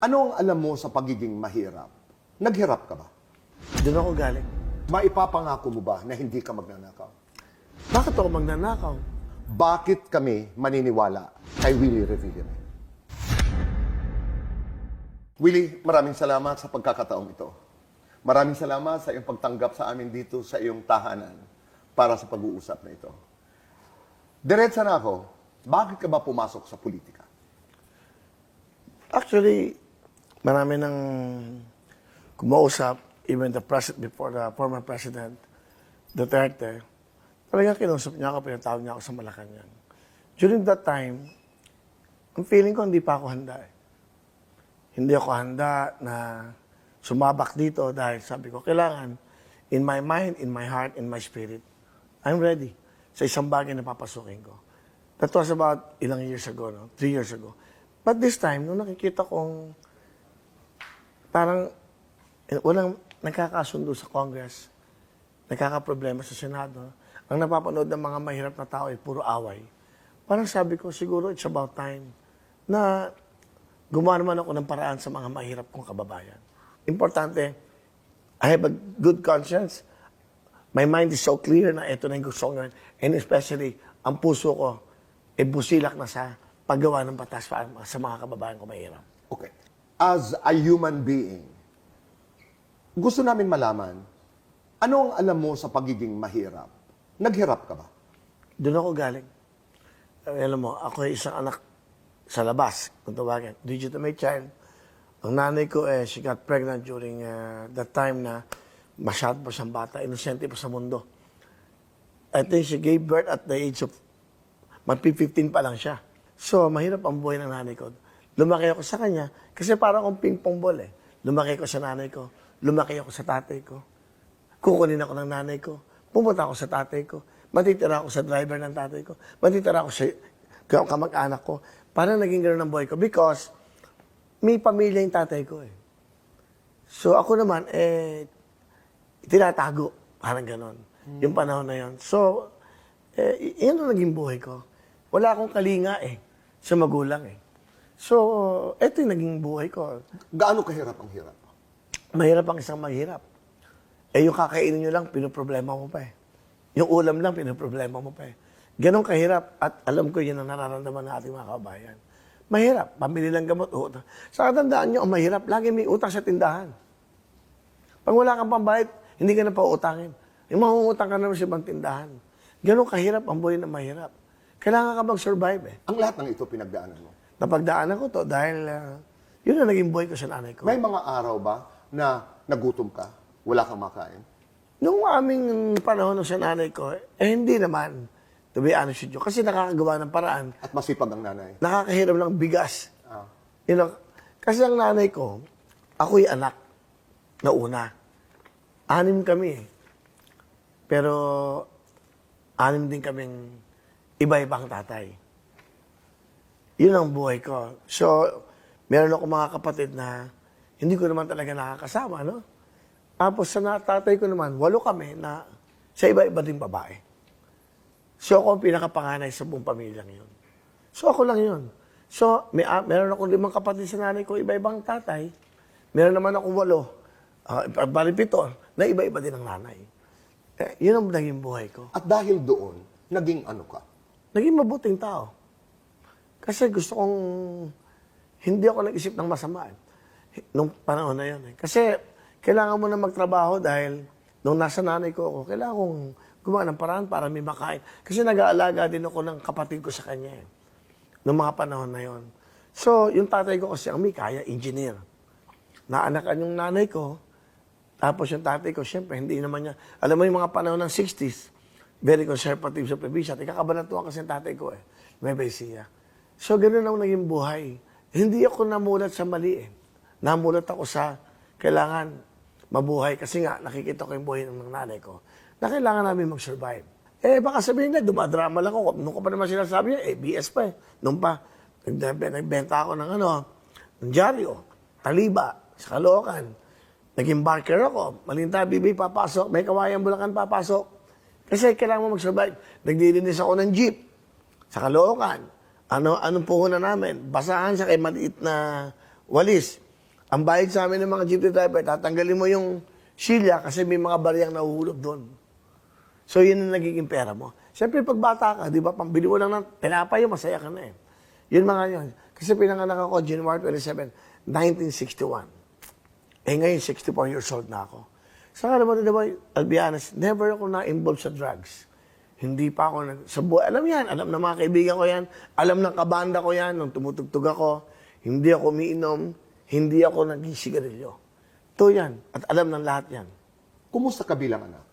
Ano ang alam mo sa pagiging mahirap? Naghirap ka ba? Doon ako galing. Maipapangako mo ba na hindi ka magnanakaw? Bakit ako magnanakaw? Bakit kami maniniwala kay Willie Revillame? Willie, maraming salamat sa pagkakataong ito. Maraming salamat sa iyong pagtanggap sa amin dito sa iyong tahanan para sa pag-uusap na ito. Diretsa na ako, bakit ka ba pumasok sa politika? Actually, marami nang kumausap, even the president before the former president, Duterte, talagang kinusap niya ako, pinatawag niya ako sa Malacanang. During that time, ang feeling ko hindi pa ako handa eh. Hindi ako handa na sumabak dito dahil sabi ko, kailangan, in my mind, in my heart, in my spirit, I'm ready sa isang bagay na papasukin ko. That was about ilang years ago, no? Three years ago. But this time, nung nakikita kong parang eh, walang nagkakasundo sa Congress, nagkakaproblema sa Senado, ang napapanood ng mga mahirap na tao ay puro away. Parang sabi ko, siguro it's about time na gumawa naman ako ng paraan sa mga mahirap kong kababayan. Importante, I have a good conscience. My mind is so clear na ito na yung gusto ko. And especially, ang puso ko, ay busilak na sa paggawa ng batas sa mga kababayan ko mahirap. Okay. As a human being, gusto namin malaman, ano ang alam mo sa pagiging mahirap? Naghirap ka ba? Doon ako galing. Eh, Alam mo, ako ay isang anak sa labas, kung tawagin. Legitimate child. Ang nanay ko, eh, she got pregnant during uh, that time na masyado pa siyang bata, inosente pa sa mundo. I think she gave birth at the age of, mag-15 pa lang siya. So, mahirap ang buhay ng nanay ko. Lumaki ako sa kanya, kasi parang akong ping-pong ball eh. Lumaki ako sa nanay ko, lumaki ako sa tatay ko. Kukunin ako ng nanay ko. Pumunta ako sa tatay ko. Matitira ako sa driver ng tatay ko. Matitira ako sa ka- kamag-anak ko. Parang naging gano'n ang buhay ko because may pamilya yung tatay ko eh. So ako naman, eh, tinatago. Parang gano'n. Yung panahon na yon. So, eh, yun ang naging buhay ko. Wala akong kalinga eh, sa magulang eh. So, eto yung naging buhay ko. Gaano kahirap ang hirap? Mahirap ang isang mahirap. Eh, yung kakainin nyo lang, pinoproblema mo pa eh. Yung ulam lang, pinoproblema mo pa eh. Ganon kahirap. At alam ko yun ang nararamdaman ng ating mga kababayan. Mahirap. Pamili lang gamot, utang. Sa katandaan nyo, ang mahirap, lagi may utang sa tindahan. Pag wala kang pambayad, hindi ka na pautangin. Yung mangungutang ka naman sa ibang tindahan. Ganon kahirap ang buhay na mahirap. Kailangan ka mag-survive eh. Ang lahat ng ito pinagdaanan mo. Napagdaanan ko to dahil uh, yun ang naging buhay ko sa nanay ko. May mga araw ba na nagutom ka, wala kang makain? Nung aming panahon ng sa nanay ko, eh hindi naman, to be honest with you, kasi nakakagawa ng paraan, At masipag ang nanay. nakakahiram ng bigas. Ah. You know, kasi ang nanay ko, ako'y anak na una. Anim kami eh. Pero anim din kaming iba-ibang tatay. Yun ang buhay ko. So, meron ako mga kapatid na hindi ko naman talaga nakakasama, no? Tapos sa na- tatay ko naman, walo kami na sa iba-iba ding babae. So ako ang pinakapanganay sa buong pamilyang yun. So ako lang yun. So may, ah, meron ako limang kapatid sa nanay ko, iba-ibang tatay. Meron naman ako walo, uh, bali pito, na iba-iba din ang nanay. Eh, yun ang naging buhay ko. At dahil doon, naging ano ka? Naging mabuting tao. Kasi gusto kong, hindi ako nag-isip ng masama. eh. Nung panahon na yun. Eh. Kasi kailangan mo na magtrabaho dahil nung nasa nanay ko ako, kailangan kong gumawa ng paraan para may makain. Kasi nag-aalaga din ako ng kapatid ko sa kanya. Eh. Noong mga panahon na yon. So, yung tatay ko kasi ang may kaya, engineer. Naanakan yung nanay ko, tapos yung tatay ko, syempre, hindi naman niya. Alam mo yung mga panahon ng 60s, very conservative sa probinsya. At kakabanatuan kasi yung tatay ko eh. May siya. So, ganun ang naging buhay. Hindi ako namulat sa mali eh. Namulat ako sa kailangan mabuhay. Kasi nga, nakikita ko yung buhay ng nanay ko na kailangan namin mag-survive. Eh, baka sabihin na, dumadrama lang ako. Nung ko pa naman sinasabi niya, eh, BS pa eh. Nung pa, nag- nagbenta ako ng ano, ng dyaryo, taliba, sa Caloocan. Naging barker ako. Malinta, bibi, papasok. May kawayan bulakan, papasok. Kasi kailangan mo mag-survive. Nagdilinis ako ng jeep sa Caloocan. Ano, anong puhunan namin? Basahan sa kay maliit na walis. Ang bayad sa amin ng mga jeepney driver, tatanggalin mo yung silya kasi may mga bariyang nahuhulog doon. So, yun ang nagiging pera mo. Siyempre, pag bata ka, di ba, pambili mo lang ng tinapay, masaya ka na eh. Yun mga yun. Kasi pinanganak ako, January 27, 1961. Eh ngayon, 64 years old na ako. Saka naman, di ba, I'll be honest, never ako na-involved sa drugs. Hindi pa ako nag... Sa buhay, alam yan, alam ng mga kaibigan ko yan, alam ng kabanda ko yan, nung tumutugtog ako, hindi ako umiinom, hindi ako nag-sigarilyo. Ito yan, at alam ng lahat yan. Kumusta ka bilang anak?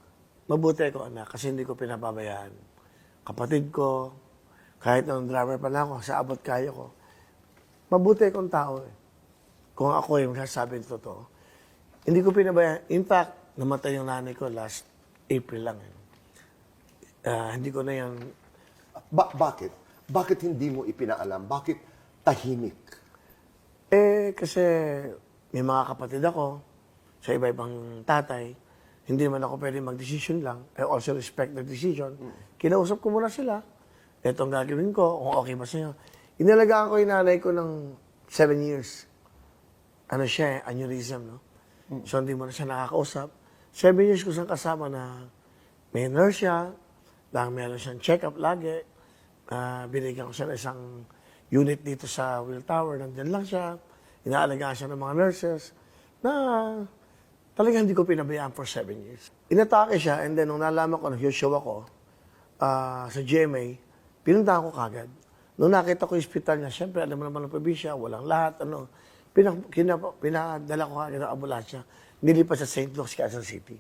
Mabuti ko anak kasi hindi ko pinapabayaan. Kapatid ko, kahit nung driver pa na ako, sa abot kaya ko. Mabuti akong tao eh. Kung ako yung sasabi ng totoo. Hindi ko pinabayaan. In fact, namatay yung nanay ko last April lang. Eh. Ah, hindi ko na yan... Ba- bakit? Bakit hindi mo ipinaalam? Bakit tahimik? Eh, kasi may mga kapatid ako sa iba-ibang tatay. Hindi naman ako pwede mag-decision lang. I also respect the decision. Kinausap ko muna sila. Ito ang gagawin ko, kung okay ba sa'yo. Inalagaan ko yung nanay ko ng seven years. Ano siya eh, aneurysm, no? So, hindi mo na siya nakakausap. Seven years ko siyang kasama na may nurse siya, dahil meron siyang check-up lagi. Ah, binigyan ko siya ng isang unit dito sa Will Tower. Nandyan lang siya. Inaalagaan siya ng mga nurses na talagang hindi ko pinabayaan for seven years. Inatake siya and then nung nalaman ko, nag-show ako ah, sa GMA, pinuntahan ko kagad. Nung nakita ko yung hospital niya, syempre, alam mo naman ng probinsya, walang lahat, ano. Pinak, kina, pinadala ko kagad ng ambulansya. Nilipat sa St. Luke's, Quezon City.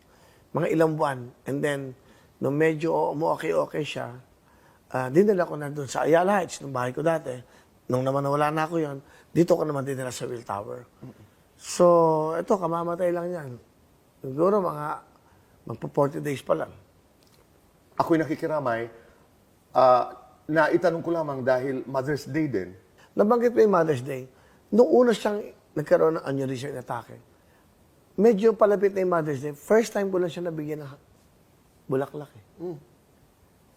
Mga ilang buwan. And then, nung medyo umu-okay-okay siya, ah, dinala ko na doon sa Ayala Heights, nung bahay ko dati. Nung naman nawala na ako yon dito ko naman dinala sa Will Tower. So, ito, kamamatay lang yan. Siguro mga magpo 40 days pa lang. Ako'y nakikiramay. Ah, na itanong ko lamang dahil Mother's Day din. Nabanggit mo yung Mother's Day. Nung una siyang nagkaroon ng aneurysm atake, medyo palapit na yung Mother's Day, first time ko lang siya nabigyan ng bulaklak eh.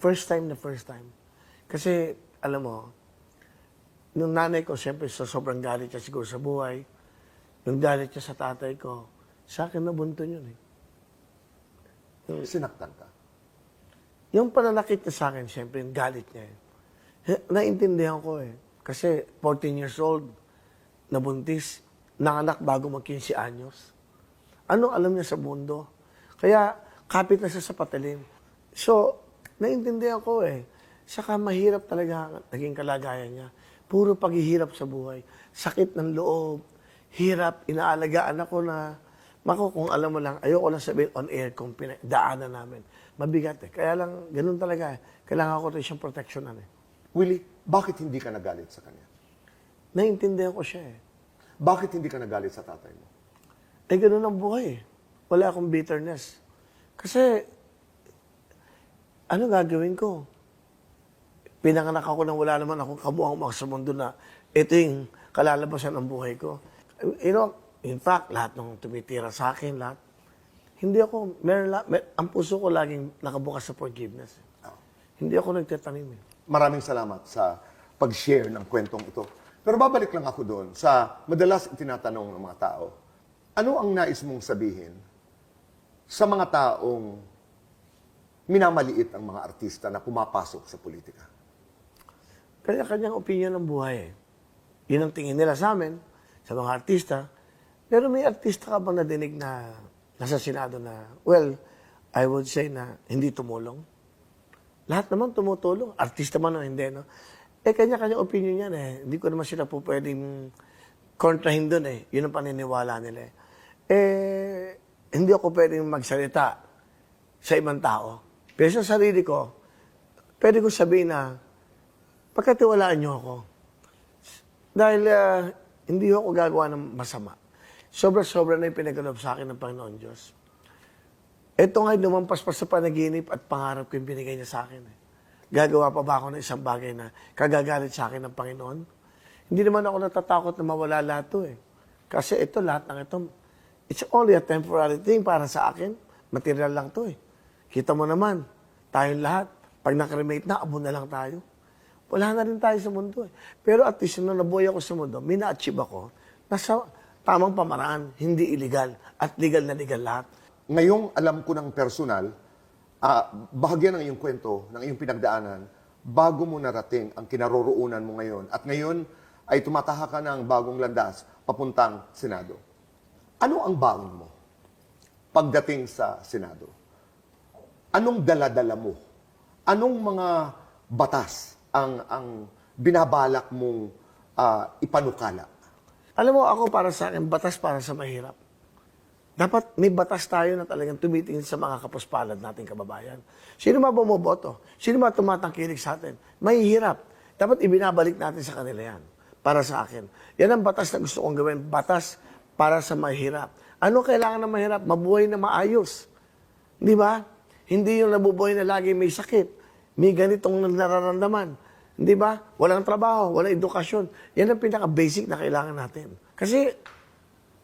First time na first time. Kasi, alam mo, nung nanay ko, siyempre, sa sobrang galit siya siguro sa buhay, nung galit siya sa tatay ko, sa akin nabunto yun eh. Sinaktan ka. Yung pananakit niya sa akin, siyempre, yung galit niya. Eh. Naintindihan ko eh. Kasi 14 years old, nabuntis, nanganak bago mag-15 anyos. Ano alam niya sa mundo? Kaya, kapit na siya sa patalim. So, naintindihan ko eh. Saka mahirap talaga ang naging kalagayan niya. Puro paghihirap sa buhay. Sakit ng loob. Hirap. Inaalagaan ako na, mako kung alam mo lang, ayoko lang sabihin on air kung daanan namin. Mabigat eh. Kaya lang, ganun talaga eh. Kailangan ko rin siyang proteksyonan eh. Willie, bakit hindi ka nagalit sa kanya? Naintindihan ko siya eh. Bakit hindi ka nagalit sa tatay mo? Eh, ganun ang buhay. eh. Wala akong bitterness. Kasi, ano gagawin ko? Pinanganak ako nang wala naman akong kabuang mga sa mundo na ito yung kalalabasan ng buhay ko. You know, in fact, lahat ng tumitira sa akin, lahat, hindi ako, meron, la- mer- ang puso ko laging nakabukas sa forgiveness. Hindi ako nagtatanim eh. Maraming salamat sa pag-share ng kwentong ito. Pero babalik lang ako doon sa madalas tinatanong ng mga tao. Ano ang nais mong sabihin sa mga taong minamaliit ang mga artista na pumapasok sa politika? Kanya-kanyang opinion ng buhay eh. Yun ang tingin nila sa amin, sa mga artista. Pero may artista ka bang nadinig na nasa Senado na, well, I would say na hindi tumulong? Lahat naman tumutulong. Artista man o hindi, no? Eh, kanya-kanya opinion yan eh. Hindi ko naman sila po pwedeng kontrahin doon eh. Yun ang paniniwala nila eh. Eh, hindi ako pwedeng magsalita sa ibang tao. Pero sa sarili ko, pwede ko sabihin na pagkatiwalaan niyo ako. Dahil ah, hindi ako gagawa ng masama. Sobra-sobra na yung pinagalob sa akin ng Panginoon Diyos. Ito nga lumampas pa sa panaginip at pangarap ko yung binigay niya sa akin. Eh. Gagawa pa ba ako ng isang bagay na kagagalit sa akin ng Panginoon? Hindi naman ako natatakot na mawala lahat to eh. Kasi ito, lahat ng ito, it's only a temporary thing para sa akin. Material lang to eh. Kita mo naman, tayong lahat, pag nakremate na, abo na lang tayo. Wala na rin tayo sa mundo eh. Pero at least nung nabuhay ako sa mundo, may na-achieve ako. Nasa, tamang pamaraan, hindi illegal, at legal na legal lahat. Ngayong alam ko ng personal, ah, bahagyan ng iyong kwento, ng iyong pinagdaanan, bago mo narating ang kinaroroonan mo ngayon. At ngayon ay tumataha ka ng bagong landas papuntang Senado. Ano ang baon mo pagdating sa Senado? Anong daladala mo? Anong mga batas ang ang binabalak mong ah, ipanukala? Alam mo, ako para sa akin, batas para sa mahirap. Dapat may batas tayo na talagang tumitingin sa mga kapuspalad nating kababayan. Sino ba bumoboto? Sino ba tumatangkilik sa atin? Mahihirap. Dapat ibinabalik natin sa kanila yan. Para sa akin. Yan ang batas na gusto kong gawin. Batas para sa mahirap. Ano kailangan ng mahirap? Mabuhay na maayos. Di ba? Hindi yung nabubuhay na lagi may sakit. May ganitong nararamdaman. Di ba? Walang trabaho, walang edukasyon. Yan ang pinaka-basic na kailangan natin. Kasi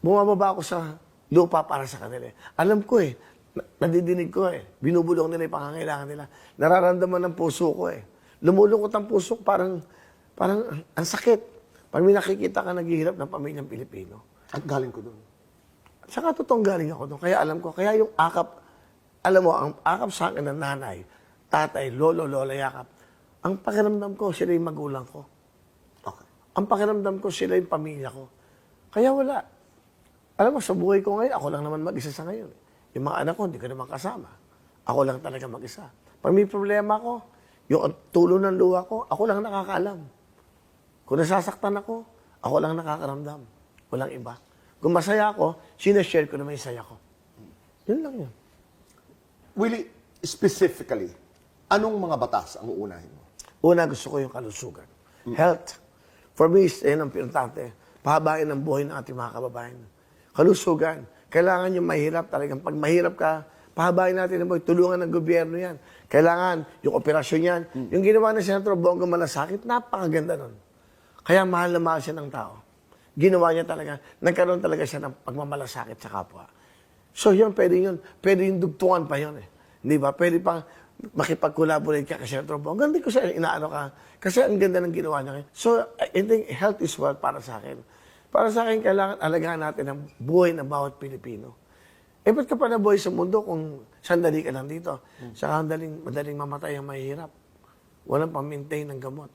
bumababa ako sa lupa para sa kanila. Alam ko eh, na- nadidinig ko eh, binubulong nila yung pangangailangan nila. Nararamdaman ng puso ko eh. Lumulungkot ang puso ko, parang, parang ang- ang sakit. Pag may nakikita ka naghihirap ng pamilyang Pilipino. At galing ko doon. Saka totoong galing ako doon. Kaya alam ko, kaya yung akap, alam mo, ang akap sa akin ng nanay, tatay, lolo, lola, yakap, ang pakiramdam ko, sila yung magulang ko. Okay. Ang pakiramdam ko, sila yung pamilya ko. Kaya wala. Alam mo, sa buhay ko ngayon, ako lang naman mag-isa sa ngayon. Yung mga anak ko, hindi ko naman kasama. Ako lang talaga mag-isa. Pag may problema ko, yung tulo ng luha ko, ako lang nakakaalam. Kung nasasaktan ako, ako lang nakakaramdam. Walang iba. Kung masaya ako, sinashare ko na may saya ko. Yun lang yun. Willie, specifically, anong mga batas ang uunahin mo? Una, gusto ko yung kalusugan. Health. For me, yan ang pinatante. Pahabain ang buhay ng ating mga kababayan. Kalusugan. Kailangan yung mahirap talagang. Pag mahirap ka, pahabain natin ang buhay. Tulungan ng gobyerno yan. Kailangan yung operasyon yan. Yung ginawa ng Senatro Bongo Malasakit, napakaganda nun. Kaya mahal na mahal siya ng tao. Ginawa niya talaga, nagkaroon talaga siya ng pagmamalasakit sa kapwa. So yun, pwede yun. Pwede yung dugtungan pa yun eh. Di ba? Pwede pang makipag-collaborate ka kasi Senator Bong. Ganda ko siya, inaano ka. Kasi ang ganda ng ginawa niya. So, I think health is wealth para sa akin. Para sa akin, kailangan alagaan natin ang buhay ng bawat Pilipino. Eh, ba't ka pa nabuhay sa mundo kung sandali ka lang dito? Saka madaling, madaling mamatay ang mahihirap. Walang pang-maintain ng gamot.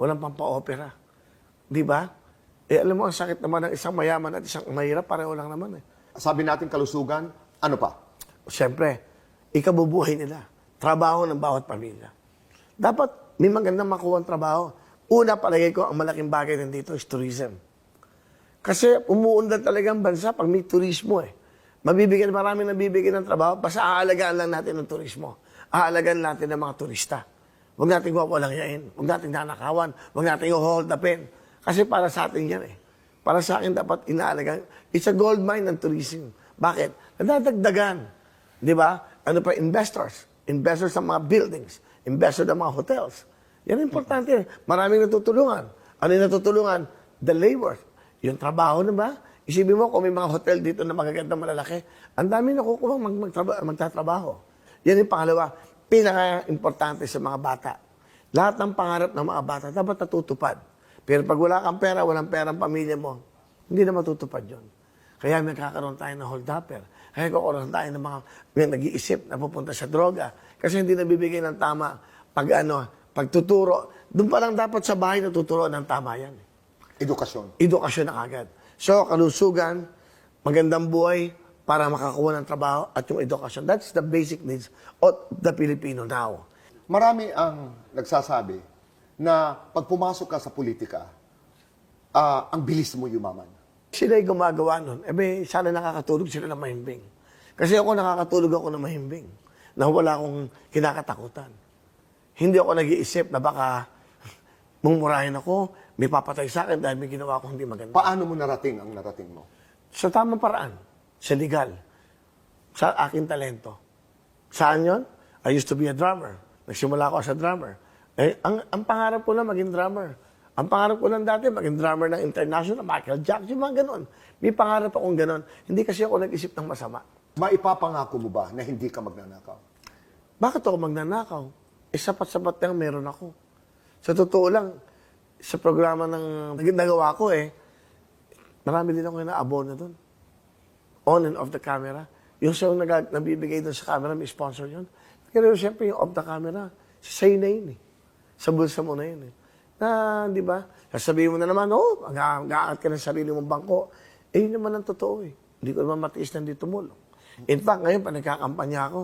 Walang pang pa-opera. Di ba? Eh, alam mo, ang sakit naman ng isang mayaman at isang mahirap, pareho lang naman eh. Sabi natin kalusugan, ano pa? Siyempre, ikabubuhay nila. Trabaho ng bawat pamilya. Dapat may magandang makuha ang trabaho. Una, palagay ko, ang malaking bagay nandito is tourism. Kasi umuundan talaga ang bansa pag may turismo eh. Mabibigyan, marami nabibigyan ng trabaho, basta aalagaan lang natin ng turismo. Aalagaan natin ng mga turista. Huwag natin wawalang yain. Huwag natin nanakawan. Huwag natin hold upin. Kasi para sa atin yan eh. Para sa akin dapat inaalagaan. It's a gold mine ng tourism. Bakit? Nadadagdagan. Di ba? Ano pa? Investors. Investors sa mga buildings. Investors sa mga hotels. Yan importante. Maraming natutulungan. Ano yung natutulungan? The labor. Yung trabaho na ba? Isipin mo kung may mga hotel dito na magaganda malalaki, ang dami nakukuha mag, magtraba, magtatrabaho. Yan yung pangalawa, pinaka-importante sa mga bata. Lahat ng pangarap ng mga bata dapat natutupad. Pero pag wala kang pera, walang pera ang pamilya mo, hindi na matutupad yon. Kaya may kakaroon tayo ng hold-upper. Kaya kakaroon tayo ng mga may nag-iisip na pupunta sa droga. Kasi hindi nabibigay ng tama pag ano, pagtuturo. Doon pa lang dapat sa bahay natuturo ng tama yan. Edukasyon. Edukasyon na agad. So, kalusugan, magandang buhay para makakuha ng trabaho at yung edukasyon. That's the basic needs of the Filipino now. Marami ang nagsasabi na pag pumasok ka sa politika, ah, ang bilis mo yumaman. Sila'y gumagawa nun. Eh, may, sana nakakatulog sila ng mahimbing. Kasi ako nakakatulog ako ng mahimbing. Na wala akong kinakatakutan. Hindi ako nag-iisip na baka mumurahin ako, may papatay sa akin dahil may ginawa akong hindi maganda. Paano mo narating ang narating mo? Sa tamang paraan, sa legal, sa aking talento. Saan yon? I used to be a drummer. Nagsimula ako as a drummer. Eh, ang, ang pangarap ko na maging drummer. Ang pangarap ko lang dati, maging drummer ng international, Michael Jackson, yung mga ganon. May pangarap akong ganon. Hindi kasi ako nag-isip ng masama. Maipapangako mo ba na hindi ka magnanakaw? Bakit ako magnanakaw? Eh, sapat-sapat lang meron ako. Sa totoo lang, sa programa ng nag- nagawa ko eh, Marami din ako na-abono doon. On and off the camera. Yung siyang nag- nabibigay doon sa camera, may sponsor yun. Pero siyempre yung off the camera, sa'yo na yun eh. Sa bulsa mo na yun eh. Na, di ba? Sasabihin mo na naman, oh, mag-aangat ka ng sarili mong bangko. Eh, yun naman ang totoo eh. Hindi ko naman matiis na hindi tumulong. In fact, ngayon, pa nagkakampanya ako,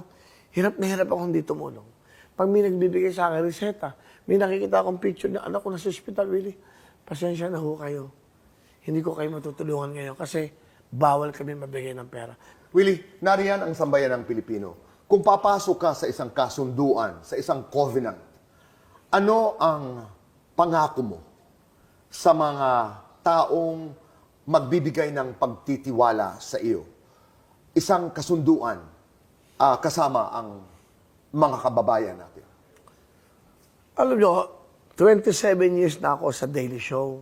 hirap na hirap ako hindi tumulong. Pag may nagbibigay sa akin reseta, may nakikita akong picture na anak ko na sa hospital, Willie, pasensya na ho kayo. Hindi ko kayo matutulungan ngayon kasi bawal kami mabigay ng pera. Willie, nariyan ang sambayan ng Pilipino. Kung papasok ka sa isang kasunduan, sa isang covenant, ano ang pangako mo sa mga taong magbibigay ng pagtitiwala sa iyo? Isang kasunduan ah, kasama ang mga kababayan natin. Alam nyo, 27 years na ako sa Daily Show.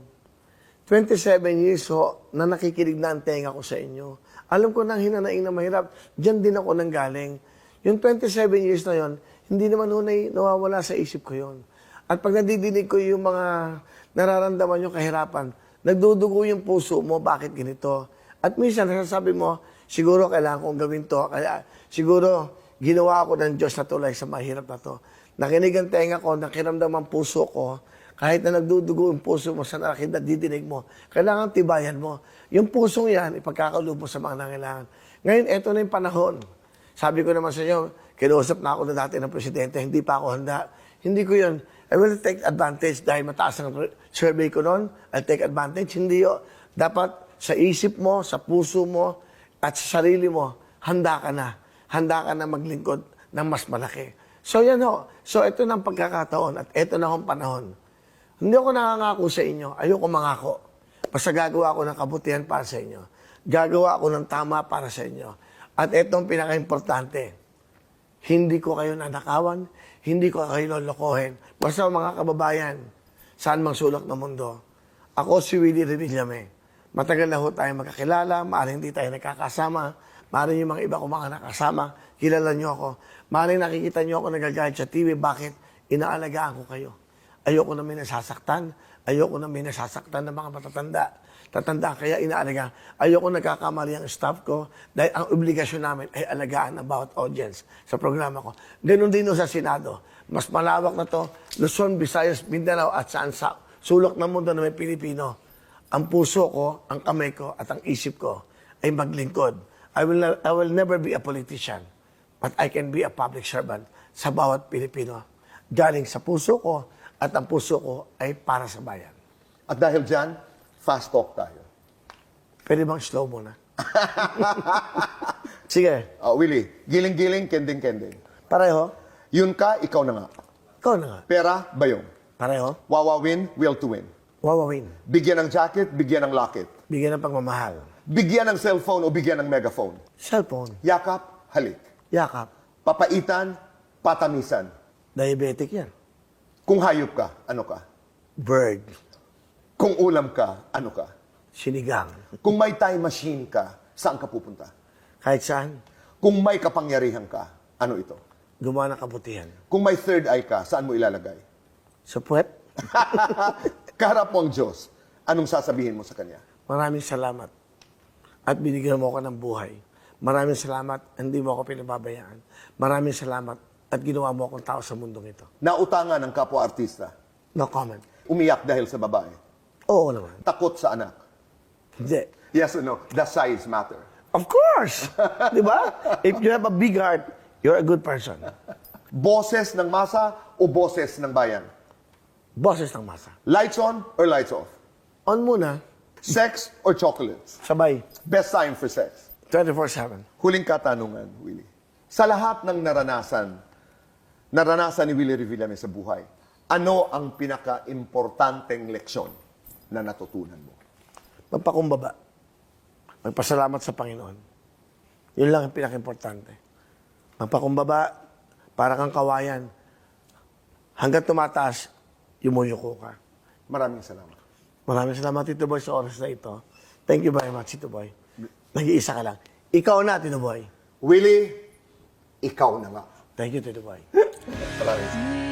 27 years ho, na nakikinig na ang tenga ko sa inyo. Alam ko nang hinanaing na mahirap, dyan din ako nang galing. Yung 27 years na yon, hindi naman hunay nawawala sa isip ko yon. At pag nadidinig ko yung mga nararamdaman yung kahirapan, nagdudugo yung puso mo, bakit ganito? At minsan, nasasabi mo, siguro kailangan kong gawin to. Kaya siguro, ginawa ko ng Diyos na tulay sa mahirap na to. Nakinig ang tenga ko, nakiramdam ang puso ko, kahit na nagdudugo yung puso mo sa nakakita, didinig mo, kailangan tibayan mo. Yung pusong yan, ipagkakalob mo sa mga nangailangan. Ngayon, eto na yung panahon. Sabi ko naman sa inyo, kinausap na ako na dati ng presidente, hindi pa ako handa. Hindi ko yun. I will take advantage dahil mataas ang survey ko noon. I'll take advantage. Hindi yun. Dapat sa isip mo, sa puso mo, at sa sarili mo, handa ka na. Handa ka na maglingkod ng mas malaki. So yan ho. So ito na ang pagkakataon at ito na ang panahon. Hindi ako nangangako sa inyo. Ayoko mangako. Basta gagawa ako ng kabutihan para sa inyo. Gagawa ako ng tama para sa inyo. At ito ang pinaka-importante. Hindi ko kayo nanakawan. Hindi ko kayo lolokohin. Basta mga kababayan, saan mang sulok ng mundo. Ako si Willie Revillame. Matagal na ho tayo magkakilala. Maaaring hindi tayo nakakasama. Maaaring yung mga iba ko mga nakasama. Kilala niyo ako. Maaaring nakikita niyo ako nagagalit sa TV. Bakit? Inaalagaan ko kayo. Ayoko na may nasasaktan. Ayoko na may nasasaktan ng mga matatanda. Tatanda kaya inaalagaan. Ayoko nagkakamali ang staff ko dahil ang obligasyon namin ay alagaan bawat audience sa programa ko. Ganon din sa Senado. Mas malawak na to, Luzon, Visayas, Mindanao at saan sa sulok ng mundo na may Pilipino. Ang puso ko, ang kamay ko at ang isip ko ay maglingkod. I will, I will never be a politician, but I can be a public servant sa bawat Pilipino. Galing sa puso ko at ang puso ko ay para sa bayan. At dahil dyan, fast talk tayo. Pwede bang slow muna? Sige, Ah, Willie, giling-giling, kending-kending. pareho. Yun ka, ikaw na nga. Ikaw na nga. Pera, bayong. Pareho. Wawa win, will to win. Wawawin. Bigyan ng jacket, bigyan ng locket. Bigyan ng pagmamahal. Bigyan ng cellphone o bigyan ng megaphone. Cellphone. Yakap, halik. Yakap. Papaitan, patamisan. Diabetic yan. Kung hayop ka, ano ka? Bird. Kung ulam ka, ano ka? Sinigang. Kung may time machine ka, saan ka pupunta? Kahit saan. Kung may kapangyarihan ka, ano ito? Gumawa ng kabutihan. Kung may third eye ka, saan mo ilalagay? Sa puwet, Kaharap mo ang Diyos, anong sasabihin mo sa Kanya? maraming salamat. At binigyan mo ako ng buhay. Maraming salamat, hindi mo ako pinababayaan. Maraming salamat at ginawa mo akong tao sa mundong ito. Nautangan ng kapwa-artista. No comment. Umiyak dahil sa babae. Oo naman. Takot sa anak. Hindi. Yes or no? Does size matter? Of course! Di ba? If you have a big heart, you're a good person. Boses ng masa o boses ng bayan? Boses ng masa. Lights on or lights off? On muna, Sex or chocolates? sabay, Best time for sex? 24-7. Huling katanungan, Willie. Sa lahat ng naranasan, naranasan ni Willie Revillame sa buhay, ano ang pinaka-importanteng leksyon na natutunan mo? Magpakumbaba. Magpasalamat sa Panginoon. Yun lang ang pinaka-importante. Magpakumbaba, para kang kawayan. Hanggang tumataas, yumuyuko ka. Maraming salamat. Maraming salamat, Tito Boy, sa oras na ito. Thank you very much, Tito Boy. Nag-iisa ka lang. Ikaw na, Tito Boy. Willie, ikaw na nga. Thank you, Tito Boy. Maraming salamat.